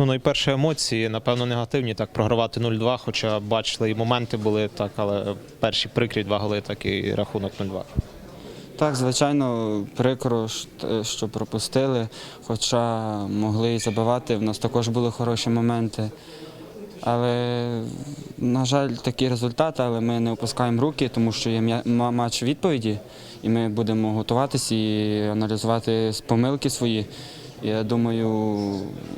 Ну, найперше емоції, напевно, негативні. Так, програвати 0-2, хоча бачили, і моменти були так, але перші прикрі два голи, так і рахунок 0-2. Так, звичайно, прикро, що пропустили, хоча могли і забивати. В нас також були хороші моменти. Але, на жаль, такі результати, але ми не опускаємо руки, тому що є матч відповіді, і ми будемо готуватися і аналізувати помилки свої. Я думаю,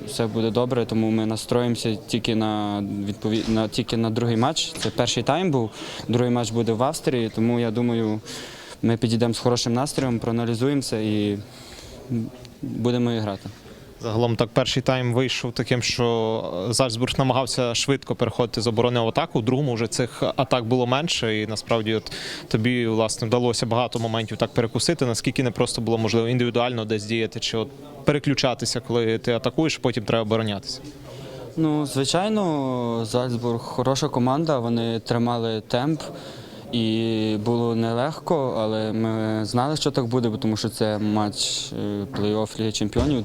все буде добре, тому ми настроїмося тільки на відповідь на тільки на другий матч. Це перший тайм був. Другий матч буде в Австрії, тому я думаю, ми підійдемо з хорошим настроєм, проаналізуємося і будемо грати. Загалом так перший тайм вийшов таким, що Зальцбург намагався швидко переходити з оборони в атаку. В другому вже цих атак було менше, і насправді от тобі власне вдалося багато моментів так перекусити. Наскільки не просто було можливо індивідуально десь діяти, чи от переключатися, коли ти атакуєш, потім треба оборонятися. Ну, звичайно, Зальцбург хороша команда, вони тримали темп. І було нелегко, але ми знали, що так буде, тому що це матч е, плей-офф Ліги Чемпіонів.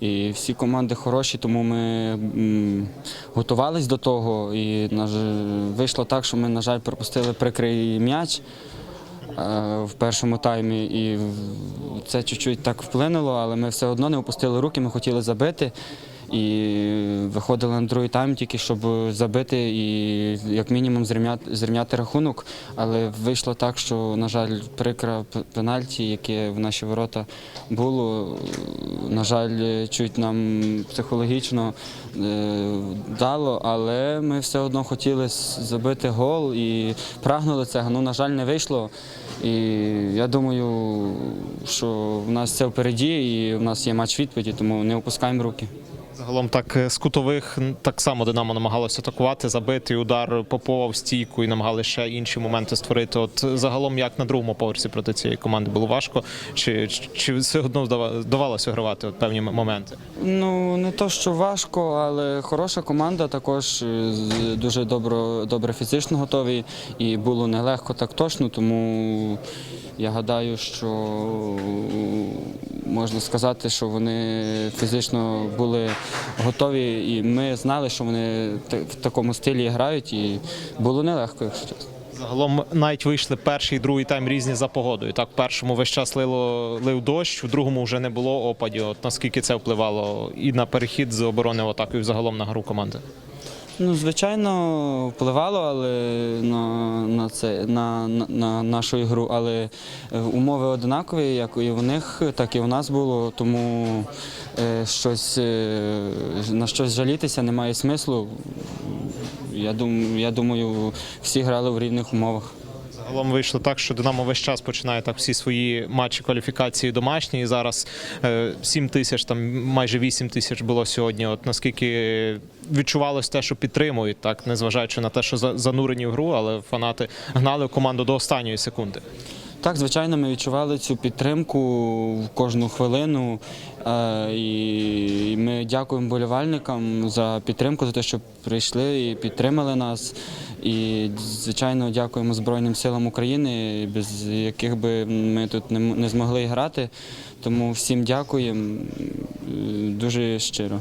І всі команди хороші, тому ми м, готувались до того. І вийшло так, що ми, на жаль, пропустили прикрий м'яч е, в першому таймі. І це чуть-чуть так вплинуло, але ми все одно не опустили руки, ми хотіли забити. І виходили на другий тайм тільки, щоб забити і як мінімум зрівняти, зрівняти рахунок. Але вийшло так, що, на жаль, прикра пенальті, яке в наші ворота було, на жаль, чуть нам психологічно е, дало, але ми все одно хотіли забити гол і прагнули цього. Ну, на жаль, не вийшло. І я думаю, що в нас це впереді, і в нас є матч відповіді, тому не опускаємо руки. Загалом так е, з кутових так само Динамо намагалося атакувати, забити удар Попова стійку і намагалися ще інші моменти створити. От загалом, як на другому поверсі проти цієї команди було важко, чи, чи, все одно вдава- вдавалося гравати от певні моменти? Ну, не то, що важко, але хороша команда, також е, дуже добро, добре фізично готові. І було нелегко так точно, тому я гадаю, що можна сказати, що вони фізично були готові, і ми знали, що вони в такому стилі грають, і було нелегко, якщо чесно. Загалом навіть вийшли перший і другий тайм різні за погодою. Так, в першому весь час лило лив дощ, в другому вже не було опадів. От наскільки це впливало і на перехід з оборони в атаку, і взагалом на гру команди? Ну, звичайно, впливало, але на, на це на, на, на нашу ігру, але е, умови однакові, як і в них, так і в нас було. Тому е, щось е, на щось жалітися немає смислу. Я думаю, я думаю, всі грали в рівних умовах. Загалом вийшло так, що Динамо весь час починає так всі свої матчі кваліфікації домашні. І зараз е, 7 тисяч, там майже 8 тисяч було сьогодні. От наскільки відчувалось те, що підтримують, так незважаючи на те, що за- занурені в гру, але фанати гнали команду до останньої секунди. Так, звичайно, ми відчували цю підтримку в кожну хвилину. Е, І ми дякуємо болівальникам за підтримку, за те, що прийшли і підтримали нас. І, звичайно, дякуємо Збройним силам України, без яких би ми тут не змогли грати. Тому всім дякуємо дуже щиро.